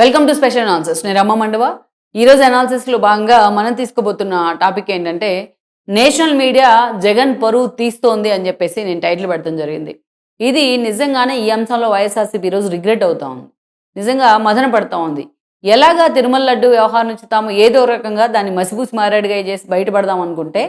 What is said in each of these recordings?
Welcome to special analysis నేను రమ్మ మండవ. ఈరోజు అనాలిసిస్లో భాగంగా మనం తీసుకోబోతున్న టాపిక్ ఏంటంటే నేషనల్ మీడియా జగన్ పరువు తీస్తోంది అని చెప్పేసి నేను టైటిల్ పెడతాం జరిగింది. ఇది నిజంగానే ఈ అంశంలో వైఎస్ఆర్సీపీ ఈరోజు రిగ్రెట్ అవుతా ఉంది. నిజంగా మదన పడతా ఉంది. ఎలాగా తిరుమల లడ్డు వ్యవహారం నుంచి తాము ఏదో రకంగా దాన్ని మసిపూసి మారేడుగా చేసి బయటపడదాం అనుకుంటే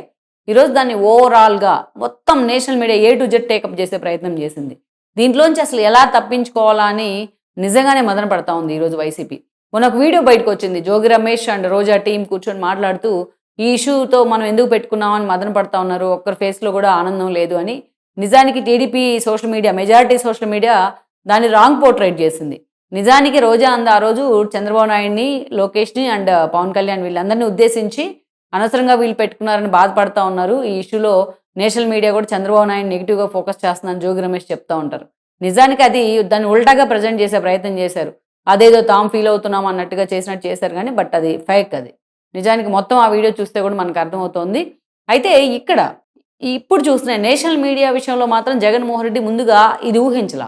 ఈరోజు దాన్ని ఓవరాల్గా మొత్తం national media A to Z take up చేసే ప్రయత్నం చేసింది. దీంట్లోంచి అసలు ఎలా తప్పించుకోవాలా అని నిజంగానే మదన పడతా ఉంది ఈరోజు వైసీపీ. మొన్న ఒక వీడియో బయటకు వచ్చింది. జోగి రమేష్ అండ్ రోజా టీం కూర్చొని మాట్లాడుతూ ఈ ఇష్యూతో మనం ఎందుకు పెట్టుకున్నామని మదన పడతా ఉన్నారు. ఒక్కరి ఫేస్లో కూడా ఆనందం లేదు అని. నిజానికి TDP social media majority social media దాన్ని రాంగ్ పోర్ట్రేట్ చేసింది. నిజానికి రోజా అంద ఆ రోజు చంద్రబాబు నాయుడిని లోకేష్ని అండ్ పవన్ కళ్యాణ్ వీళ్ళందరినీ ఉద్దేశించి అనవసరంగా వీళ్ళు పెట్టుకున్నారని బాధపడతా ఉన్నారు. ఈ ఇష్యూలో నేషనల్ మీడియా కూడా చంద్రబాబు నాయుడు నెగిటివ్గా ఫోకస్ చేస్తుందని జోగి రమేష్ చెప్తా ఉంటారు. నిజానికి అది దాన్ని ఉల్టాగా ప్రజెంట్ చేసే ప్రయత్నం చేశారు. అదేదో తాము ఫీల్ అవుతున్నాం అన్నట్టుగా చేసినట్టు చేశారు కానీ బట్ అది ఫేక్ అది. నిజానికి మొత్తం ఆ వీడియో చూస్తే కూడా మనకు అర్థమవుతోంది. అయితే ఇక్కడ ఇప్పుడు చూసిన నేషనల్ మీడియా విషయంలో మాత్రం జగన్మోహన్ రెడ్డి ముందుగా ఇది ఊహించలా.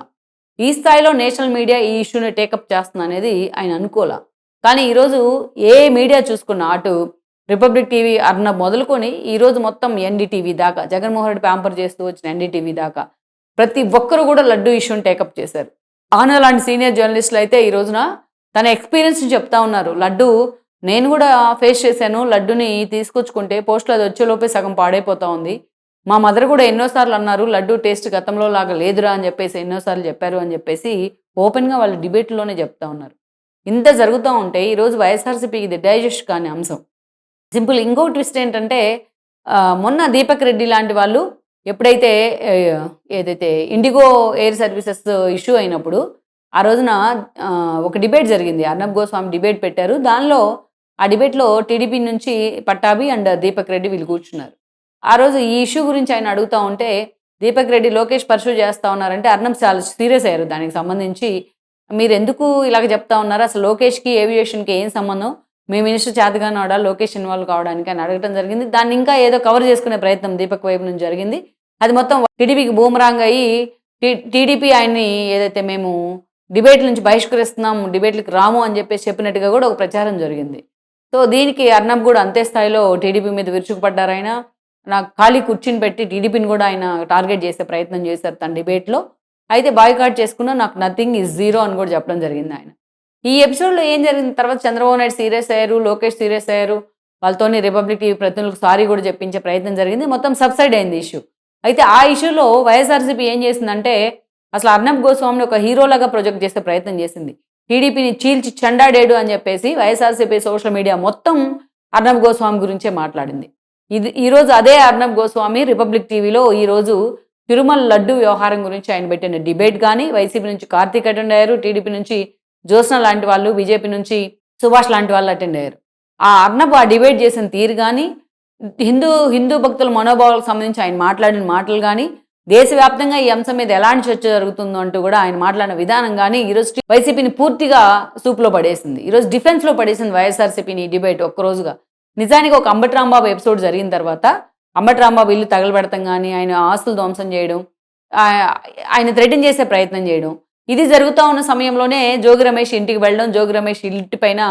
ఈ స్థాయిలో నేషనల్ మీడియా ఈ ఇష్యూని టేకప్ చేస్తుంది అనేది ఆయన అనుకోలా. కానీ ఈరోజు ఏ మీడియా చూసుకున్నా అటు రిపబ్లిక్ టీవీ అర్న మొదలుకొని ఈరోజు మొత్తం ఎన్డీటీవీ దాకా జగన్మోహన్ రెడ్డి ప్యాంపర్ చేస్తూ వచ్చిన ఎన్డీటీవీ దాకా ప్రతి ఒక్కరు కూడా లడ్డు ఇష్యూని టేకప్ చేశారు. ఆనో లాంటి సీనియర్ జర్నలిస్టులు అయితే ఈ రోజున తన ఎక్స్పీరియన్స్ని చెప్తా ఉన్నారు. లడ్డు నేను కూడా ఫేస్ చేశాను. లడ్డుని తీసుకొచ్చుకుంటే పోస్టులు అది వచ్చేలోపే సగం పాడైపోతా ఉంది. మా మదర్ కూడా ఎన్నోసార్లు అన్నారు లడ్డు టేస్ట్ గతంలో లాగా లేదురా అని చెప్పేసి ఎన్నోసార్లు చెప్పారు అని చెప్పేసి ఓపెన్గా వాళ్ళు డిబేట్లోనే చెప్తా ఉన్నారు. ఇంత జరుగుతూ ఉంటే ఈరోజు వైఎస్ఆర్సీపీకి ఇది డైజెస్ట్ కాని అంశం. సింపుల్ ఇంకో ట్విస్ట్ ఏంటంటే మొన్న దీపక్ రెడ్డి లాంటి వాళ్ళు ఎప్పుడైతే ఏదైతే ఇండిగో ఎయిర్ సర్వీసెస్ ఇష్యూ అయినప్పుడు ఆ రోజున ఒక డిబేట్ జరిగింది. అర్నబ్ గోస్వామి డిబేట్ పెట్టారు. దానిలో ఆ డిబేట్లో టీడీపీ నుంచి పట్టాభి అండ్ దీపక్ రెడ్డి వీళ్ళు కూర్చున్నారు. ఆ రోజు ఈ ఇష్యూ గురించి ఆయన అడుగుతా ఉంటే దీపక్ రెడ్డి లోకేష్ పర్సూ చేస్తూ ఉన్నారంటే అర్నబ్ చాలా సీరియస్ అయ్యారు. దానికి సంబంధించి మీరు ఎందుకు ఇలాగ చెప్తా ఉన్నారు? అసలు లోకేష్కి ఏవియేషన్కి ఏం సంబంధం? మీ మినిస్టర్ చేతగానాడా లోకేష్ ఇన్వాల్వ్ కావడానికి అని అడగటం జరిగింది. దాన్ని ఇంకా ఏదో కవర్ చేసుకునే ప్రయత్నం దీపక్ వైపు నుంచి జరిగింది. అది మొత్తం టీడీపీకి బూమరాంగ్ అయ్యి టీ- టీడీపీ ఆయన్ని ఏదైతే మేము డిబేట్ నుంచి బహిష్కరిస్తున్నాం డిబేట్లకు రాము అని చెప్పేసి చెప్పినట్టుగా కూడా ఒక ప్రచారం జరిగింది. సో దీనికి అర్నబ్ కూడా అంతే స్థాయిలో టీడీపీ మీద విరుచుకుపడ్డారాయన నాకు ఖాళీ కుర్చీని పెట్టి టీడీపీని కూడా ఆయన టార్గెట్ చేసే ప్రయత్నం చేశారు తన డిబేట్లో. అయితే బాయ్కాట్ చేసుకున్నా నాకు నథింగ్ ఈజ్ జీరో అని కూడా చెప్పడం జరిగింది ఆయన. ఈ ఎపిసోడ్లో ఏం జరిగింది? తర్వాత చంద్రబాబు నాయుడు సీరియస్ అయ్యారు లోకేష్ సీరియస్ అయ్యారు వాళ్ళతోని రిపబ్లిక్ టీవీ ప్రతినిధులకు సారీ కూడా చెప్పించే ప్రయత్నం జరిగింది. మొత్తం సబ్సైడ్ అయింది ఇష్యూ. అయితే ఆ ఇష్యూలో వైఎస్ఆర్సీపీ ఏం చేసిందంటే అసలు అర్ణబ్ గోస్వామిని ఒక హీరోలాగా ప్రొజెక్ట్ చేసే ప్రయత్నం చేసింది. టీడీపీని చీల్చి చండాడేడు అని చెప్పేసి వైఎస్ఆర్సీపీ సోషల్ మీడియా మొత్తం అర్ణబ్ గోస్వామి గురించే మాట్లాడింది. ఇది ఈరోజు అదే అర్ణబ్ గోస్వామి రిపబ్లిక్ టీవీలో ఈరోజు తిరుమల లడ్డు వ్యవహారం గురించి ఆయన పెట్టిన డిబేట్ కానీ వైసీపీ నుంచి కార్తీక్ అటెండ్ అయ్యారు టీడీపీ నుంచి జ్యోత్స్న లాంటి వాళ్ళు బీజేపీ నుంచి సుభాష్ లాంటి వాళ్ళు అటెండ్ అయ్యారు. ఆ అర్నబ్ ఆ డిబేట్ చేసిన తీరు కానీ హిందూ హిందూ భక్తుల మనోభావాలకు సంబంధించి ఆయన మాట్లాడిన మాటలు కానీ దేశవ్యాప్తంగా ఈ అంశం మీద ఎలాంటి చర్చ జరుగుతుందో అంటూ కూడా ఆయన మాట్లాడిన విధానం కానీ ఈరోజు వైసీపీని పూర్తిగా సూపులో పడేసింది. ఈరోజు డిఫెన్స్లో పడేసింది వైఎస్ఆర్సీపీని ఈ డిబేట్ ఒక్కరోజుగా. నిజానికి ఒక అంబటి రాంబాబు ఎపిసోడ్ జరిగిన తర్వాత అంబటి రాంబాబు ఇల్లు తగలబెడతాం కానీ ఆయన ఆస్తులు ధ్వంసం చేయడం ఆయన థ్రెటన్ చేసే ప్రయత్నం చేయడం ఇది జరుగుతూ ఉన్న సమయంలోనే జోగి రమేష్ ఇంటికి వెళ్ళడం జోగి రమేష్ ఇంటి పైన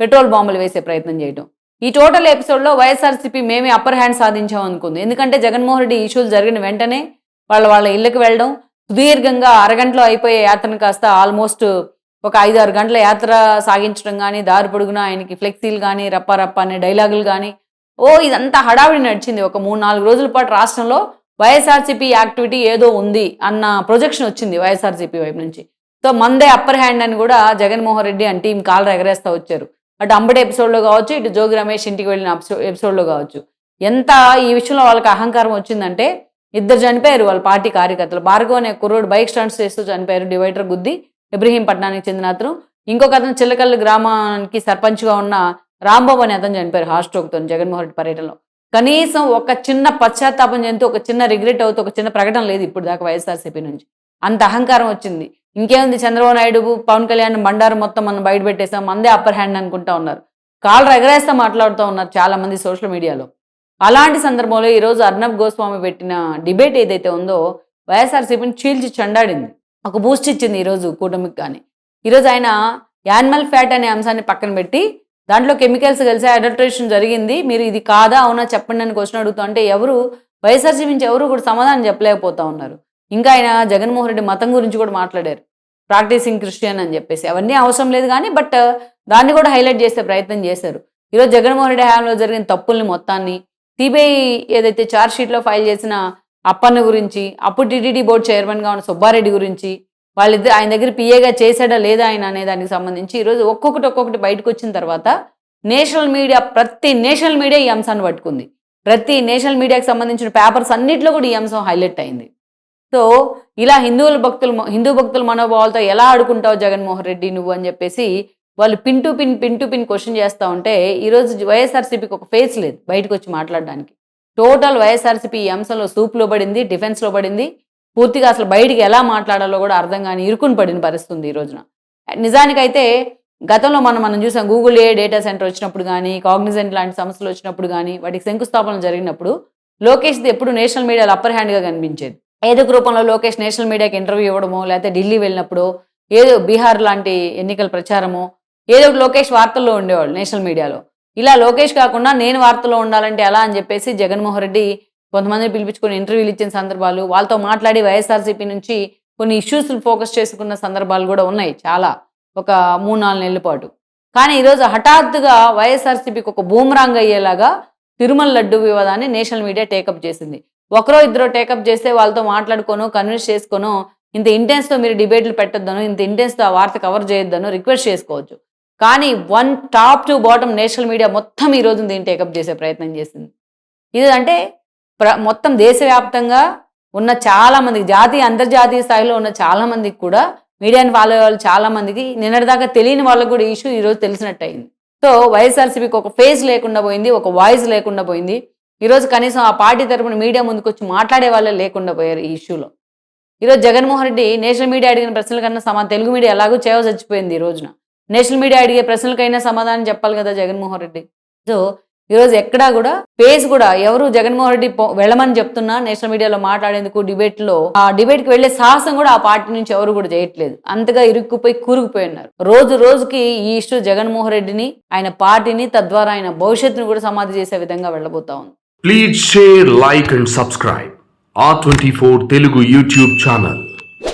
పెట్రోల్ బాంబులు వేసే ప్రయత్నం చేయడం ఈ టోటల్ ఎపిసోడ్లో వైఎస్ఆర్సీపీ మేమే అప్పర్ హ్యాండ్ సాధించాం అనుకుంది. ఎందుకంటే జగన్మోహన్ రెడ్డి ఇష్యూలు జరిగిన వెంటనే వాళ్ళ వాళ్ళ ఇళ్ళకి వెళ్ళడం సుదీర్ఘంగా అరగంటలో అయిపోయే యాత్రను కాస్త ఆల్మోస్ట్ ఒక ఐదు ఆరు గంటల యాత్ర సాగించడం కానీ దారి పొడుగున ఆయనకి ఫ్లెక్సీలు కానీ రప్ప రప్ప అనే డైలాగులు కానీ ఓ ఇదంతా హడావిడి నడిచింది. ఒక మూడు నాలుగు రోజుల పాటు రాష్ట్రంలో వైఎస్ఆర్సీపీ యాక్టివిటీ ఏదో ఉంది అన్న ప్రొజెక్షన్ వచ్చింది వైఎస్ఆర్సీపీ వైపు నుంచి. సో మందే అప్పర్ హ్యాండ్ అని కూడా జగన్మోహన్ రెడ్డి అని టీం కాలర్ ఎగరేస్తా వచ్చారు. అటు అంబటి ఎపిసోడ్లో కావచ్చు ఇటు జోగి రమేష్ ఇంటికి వెళ్ళిన ఎపిసోడ్లో కావచ్చు. ఎంత ఈ విషయంలో వాళ్ళకి అహంకారం వచ్చిందంటే ఇద్దరు చనిపోయారు వాళ్ళ పార్టీ కార్యకర్తలు. భార్గవ్ అనే కుర్రోడు బైక్ స్టంట్స్ చేస్తూ చనిపోయారు డివైడర్ గుద్ది ఇబ్రహీంపట్నానికి చెందిన అతను. ఇంకొక అతను చిల్లకల్లు గ్రామానికి సర్పంచ్గా ఉన్న రాంబాబు అనే అతను చనిపోయారు హార్ట్ స్ట్రోక్తో జగన్మోహన్ రెడ్డి పర్యటనలో. కనీసం ఒక చిన్న పశ్చాత్తాపం చెందుతూ ఒక చిన్న రిగ్రెట్ అవుతూ ఒక చిన్న ప్రకటన లేదు ఇప్పుడు దాకా వైఎస్ఆర్సీపీ నుంచి. అంత అహంకారం వచ్చింది. ఇంకేముంది చంద్రబాబు నాయుడు పవన్ కళ్యాణ్ బండారు మొత్తం మనం బయట పెట్టేసాం మందే అప్పర్ హ్యాండ్ అనుకుంటా ఉన్నారు. కాళ్ళు ఎగరేస్తా మాట్లాడుతూ ఉన్నారు చాలా మంది సోషల్ మీడియాలో అలాంటి సందర్భంలో ఈరోజు అర్ణబ్ గోస్వామి పెట్టిన డిబేట్ ఏదైతే ఉందో వైఎస్ఆర్సీపీని చీల్చి చండాడింది. ఒక బూస్ట్ ఇచ్చింది ఈరోజు కూటమికి కానీ. ఈరోజు ఆయన యానిమల్ ఫ్యాట్ అనే అంశాన్ని పక్కన పెట్టి దాంట్లో కెమికల్స్ కలిసి అడల్ట్రేషన్ జరిగింది. మీరు ఇది కాదా అవునా చెప్పండి అని క్వశ్చన్ అడుగుతా అంటే ఎవరు వైఎస్ఆర్సీ నుంచి ఎవరు కూడా సమాధానం చెప్పలేకపోతా ఉన్నారు. ఇంకా ఆయన జగన్మోహన్ రెడ్డి మతం గురించి కూడా మాట్లాడారు. ప్రాక్టీసింగ్ క్రిస్టియన్ అని చెప్పేసి. అవన్నీ అవసరం లేదు కానీ బట్ uh, దాన్ని కూడా హైలైట్ చేసే ప్రయత్నం చేశారు. ఈరోజు జగన్మోహన్ రెడ్డి హయాంలో జరిగిన తప్పుల్ని మొత్తాన్ని సిబిఐ ఏదైతే ఛార్జ్ షీట్లో ఫైల్ చేసిన అప్పన్న గురించి అప్పుడు టీటీడీ బోర్డు చైర్మన్గా ఉన్న సుబ్బారెడ్డి గురించి వాళ్ళిద్దరు ఆయన దగ్గర పిఏగా చేశాడా లేదా ఆయన అనే దానికి సంబంధించి ఈరోజు ఒక్కొక్కటి ఒక్కొక్కటి బయటకు వచ్చిన తర్వాత నేషనల్ మీడియా ప్రతి నేషనల్ మీడియా ఈ అంశాన్ని పట్టుకుంది. ప్రతి నేషనల్ మీడియాకి సంబంధించిన పేపర్స్ అన్నింటిలో కూడా ఈ అంశం హైలైట్ అయింది. సో ఇలా హిందువుల భక్తులు హిందూ భక్తుల మనోభావాలతో ఎలా ఆడుకుంటావు జగన్మోహన్ రెడ్డి నువ్వు అని చెప్పేసి వాళ్ళు pin to pin pin to pin question చేస్తూ ఉంటే ఈరోజు వైఎస్ఆర్సీపీకి ఒక ఫేస్ లేదు బయటకు వచ్చి మాట్లాడడానికి. టోటల్ వైఎస్ఆర్సీపీ ఈ అంశంలో సూప్లో పడింది డిఫెన్స్లో పడింది. పూర్తిగా అసలు బయటికి ఎలా మాట్లాడాలో కూడా అర్థం కాని ఇరుకుని పడిన పరిస్థితుంది ఈ రోజున. నిజానికైతే గతంలో మనం మనం చూసాం గూగుల్ ఏ డేటా సెంటర్ వచ్చినప్పుడు కానీ కాగ్నిజెంట్ లాంటి సంస్థలు వచ్చినప్పుడు కానీ వాటికి శంకుస్థాపన జరిగినప్పుడు లోకేష్ది ఎప్పుడు నేషనల్ మీడియాలో అప్పర్ హ్యాండ్గా కనిపించేది. ఏదో రూపంలో లోకేష్ నేషనల్ మీడియాకి ఇంటర్వ్యూ ఇవ్వడమో లేకపోతే ఢిల్లీ వెళ్ళినప్పుడు ఏదో బీహార్ లాంటి ఎన్నికల ప్రచారమో ఏదో ఒక లోకేష్ వార్తల్లో ఉండేవాళ్ళు నేషనల్ మీడియాలో. ఇలా లోకేష్ కాకుండా నేను వార్తల్లో ఉండాలంటే ఎలా అని చెప్పేసి జగన్మోహన్ రెడ్డి కొంతమందిని పిలిపించుకొని ఇంటర్వ్యూలు ఇచ్చిన సందర్భాలు వాళ్ళతో మాట్లాడి వైఎస్ఆర్సీపీ నుంచి కొన్ని ఇష్యూస్ ఫోకస్ చేసుకున్న సందర్భాలు కూడా ఉన్నాయి చాలా ఒక మూడు నాలుగు నెలల పాటు. కానీ ఈరోజు హఠాత్తుగా వైఎస్ఆర్సీపీకి ఒక బూమ్రాంగ్ అయ్యేలాగా తిరుమల లడ్డు వివాదాన్ని నేషనల్ మీడియా టేకప్ చేసింది. ఒకరో ఇద్దరు టేకప్ చేస్తే వాళ్ళతో మాట్లాడుకోను కన్విన్స్ చేసుకోను ఇంత ఇంటెన్స్తో మీరు డిబేట్లు పెట్టొద్దను ఇంత ఇంటెన్స్తో ఆ వార్త కవర్ చేయొద్దను రిక్వెస్ట్ చేసుకోవచ్చు. కానీ one top to bottom national media మొత్తం ఈరోజు దీన్ని టేకప్ చేసే ప్రయత్నం చేసింది. ఇది అంటే ప్ర మొత్తం దేశవ్యాప్తంగా ఉన్న చాలా మందికి జాతీయ అంతర్జాతీయ స్థాయిలో ఉన్న చాలా మందికి కూడా మీడియాని ఫాలో అయ్యే వాళ్ళు చాలా మందికి నిన్నటిదాకా తెలియని వాళ్ళకు కూడా ఇష్యూ ఈరోజు తెలిసినట్టు అయింది సో వైఎస్ఆర్సీపీకి ఒక ఫేస్ లేకుండా పోయింది ఒక వాయిస్ లేకుండా పోయింది. ఈరోజు కనీసం ఆ పార్టీ తరపున మీడియా ముందుకు వచ్చి మాట్లాడే వాళ్ళే లేకుండా పోయారు ఈ ఇష్యూలో. ఈరోజు జగన్మోహన్ రెడ్డి నేషనల్ మీడియా అడిగిన ప్రశ్నల కన్నా సమాధానం తెలుగు మీడియా ఎలాగో చేవ చచ్చిపోయింది ఈ రోజున. నేషనల్ మీడియా అడిగే ప్రశ్నలకైనా సమాధానం చెప్పాలి కదా జగన్మోహన్ రెడ్డి. సో ఈరోజు ఎక్కడా కూడా పేజ్ కూడా ఎవరు జగన్మోహన్ రెడ్డి పో- వెళ్ళమని చెప్తున్నా నేషనల్ మీడియాలో మాట్లాడేందుకు డిబేట్లో ఆ డిబేట్కి వెళ్ళే సాహసం కూడా ఆ పార్టీ నుంచి ఎవరు కూడా చేయట్లేదు. అంతగా ఇరుక్కుపోయి కూరుకుపోయి ఉన్నారు రోజు రోజుకి ఈ ఇష్యూ జగన్మోహన్ రెడ్డిని ఆయన పార్టీని తద్వారా ఆయన భవిష్యత్తును కూడా సమాధి చేసే విధంగా వెళ్ళబోతా ఉంది. Please share like and subscribe ఆ twenty four Telugu YouTube channel